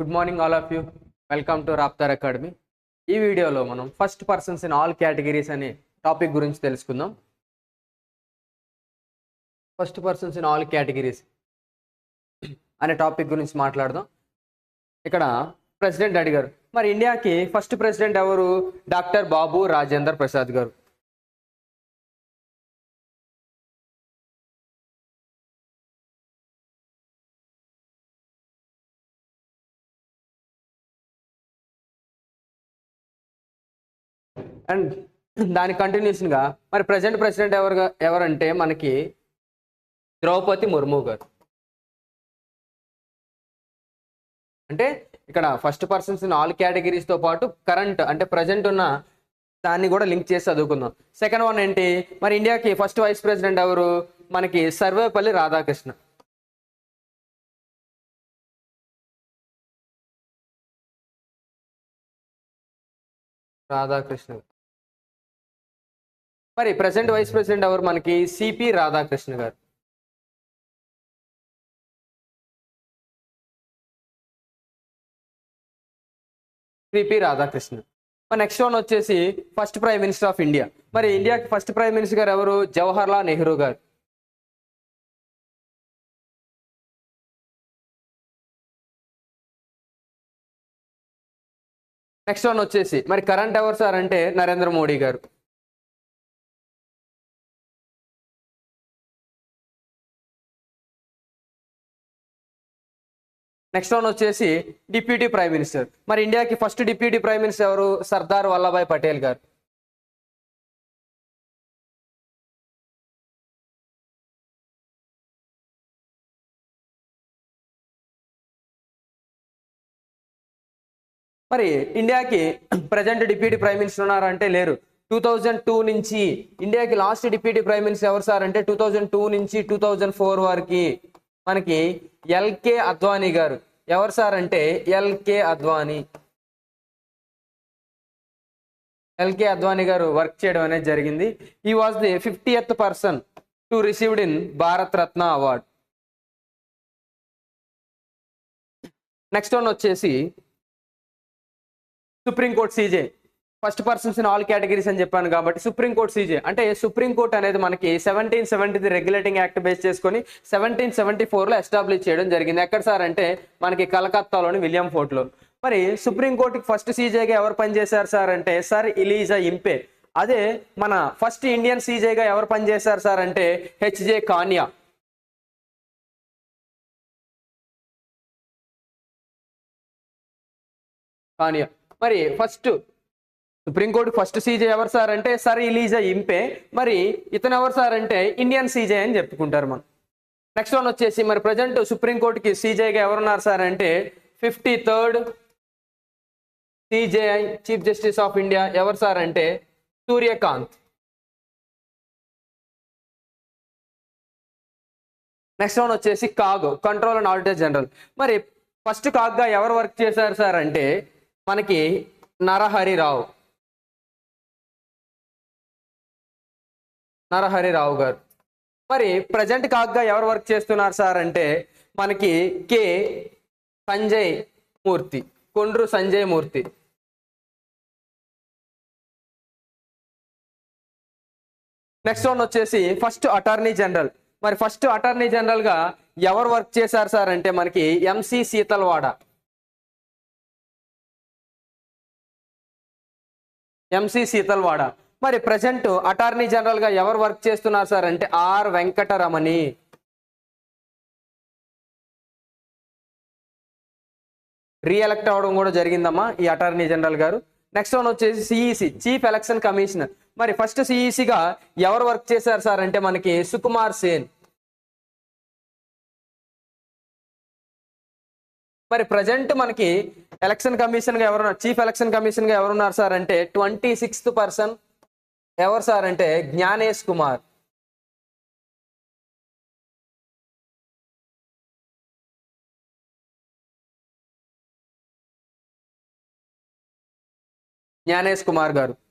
Good morning all of you welcome to Raptor academy ఈ వీడియోలో మనం first persons in all categories అనే topic గురించి తెలుసుకుందాం. First persons in all categories అనే టాపిక్ గురించి మాట్లాడదాం. ఇక్కడ ప్రెసిడెంట్ అడిగారు. మరి ఇండియాకి ఫస్ట్ ప్రెసిడెంట్ ఎవరు? డాక్టర్ బాబు రాజేంద్ర ప్రసాద్ గారు. అండ్ దాని కంటిన్యూషన్గా మరి ప్రజెంట్ ప్రెసిడెంట్ ఎవరు ఎవరంటే మనకి ద్రౌపది ముర్ము గారు. అంటే ఇక్కడ ఫస్ట్ పర్సన్స్ ఆల్ కేటగిరీస్తో పాటు కరెంట్ అంటే ప్రజెంట్ ఉన్న దాన్ని కూడా లింక్ చేసి చదువుకుందాం. సెకండ్ వన్ ఏంటి? మరి ఇండియాకి ఫస్ట్ వైస్ ప్రెసిడెంట్ ఎవరు? మనకి సర్వేపల్లి రాధాకృష్ణ. రాధాకృష్ణ. మరి ప్రెసెంట్ వైస్ ప్రెసిడెంట్ ఎవరు మనకి? సిపి రాధాకృష్ణ గారు. సిపి రాధాకృష్ణ. మరి నెక్స్ట్ వన్ వచ్చేసి first prime minister of India మరి ఇండియాకి ఫస్ట్ ప్రైమ్ మినిస్టర్ గారు ఎవరు? జవహర్ లాల్ నెహ్రూ గారు. నెక్స్ట్ వన్ వచ్చేసి మరి కరెంట్ ఎవరు సార్ అంటే నరేంద్ర మోడీ గారు. నెక్స్ట్ వన్ వచ్చేసి డిప్యూటీ ప్రైమ్ మినిస్టర్. మరి ఇండియాకి ఫస్ట్ డిప్యూటీ ప్రైమ్ మినిస్టర్ ఎవరు? సర్దార్ వల్లభాయ్ పటేల్ గారు. మరి ఇండియాకి ప్రజెంట్ డిప్యూటీ ప్రైమ్ మినిస్టర్ ఉన్నారంటే లేరు. టూ థౌజండ్ టూ నుంచి ఇండియాకి లాస్ట్ డిప్యూటీ ప్రైమ్ మినిస్టర్ ఎవరు సార్ అంటే టూ థౌజండ్ టూ నుంచి టూ థౌజండ్ ఫోర్ వరకు మనకి ఎల్కే అద్వానీ గారు. ఎవరు సార్ అంటే ఎల్కే అద్వానీ. ఎల్కే అద్వానీ గారు వర్క్ చేయడం అనేది జరిగింది. ఈ was the fiftieth person to received in Bharat Ratna award next one వచ్చేసి supreme court CJ first persons in all categories అని చెప్పాను కాబట్టి సుప్రీంకోర్టు సీజే అంటే సుప్రీంకోర్టు అనేది మనకి seventeen seventy regulating act base చేసుకొని సెవెంటీన్ సెవెంటీ ఫోర్లో ఎస్టాబ్లిష్ చేయడం జరిగింది. ఎక్కడ సార్ అంటే మనకి కలకత్తాలోని విలియం ఫోర్ట్లో. మరి సుప్రీంకోర్టుకి ఫస్ట్ సీజేగా ఎవరు పనిచేశారు సార్ అంటే సార్ ఇలీజా ఇంపే. అదే మన ఫస్ట్ ఇండియన్ సీజేగా ఎవరు పనిచేశారు సార్ అంటే హెచ్జే కాన్యా. కానియా. మరి first supreme court first CJ ఎవరు సార్ అంటే సర్ ఇలీజా ఇంపే. మరి ఇతను ఎవరు సార్ అంటే ఇండియన్ సీజే అని చెప్పుకుంటారు మనం. నెక్స్ట్ వన్ వచ్చేసి మరి ప్రజెంట్ సుప్రీంకోర్టుకి సీజేగా ఎవరున్నారు సార్ అంటే fifty third CJI chief justice of India ఎవరు సార్ అంటే సూర్యకాంత్. నెక్స్ట్ వన్ వచ్చేసి CAG control and auditor general. మరి ఫస్ట్ కాగ్గా ఎవరు వర్క్ చేశారు సార్ అంటే మనకి నరహరి రావు నరహరి రావు గారు. మరి ప్రజెంట్ కాగ్గా ఎవరు వర్క్ చేస్తున్నారు సార్ అంటే మనకి K. Sanjay Murthy Kondru Sanjay Murthy. Next one వచ్చేసి ఫస్ట్ అటార్నీ జనరల్ మరి ఫస్ట్ అటార్నీ జనరల్గా ఎవరు వర్క్ చేశారు సార్ అంటే మనకి ఎంసి శీతల్వాడ ఎంసి శీతల్వాడ మరి ప్రజెంట్ అటార్నీ జనరల్గా ఎవరు వర్క్ చేస్తున్నారు సార్ అంటే ఆర్ వెంకటరమణి. రీఎలెక్ట్ అవడం కూడా జరిగిందమ్మా ఈ అటార్నీ జనరల్ గారు. నెక్స్ట్ వన్ వచ్చేసి సిఈసి చీఫ్ ఎలక్షన్ కమిషనర్ మరి ఫస్ట్ సిఈసిగా ఎవరు వర్క్ చేశారు సార్ అంటే మనకి సుకుమార్ సేన్. మరి ప్రజెంట్ మనకి ఎలక్షన్ కమిషన్గా ఎవరు చీఫ్ ఎలక్షన్ కమిషన్గా ఎవరున్నారు సార్ అంటే ట్వంటీ సిక్స్త్ పర్సన్ ఎవరు సార్ అంటే జ్ఞానేష్ కుమార్. జ్ఞానేష్ కుమార్ గారు.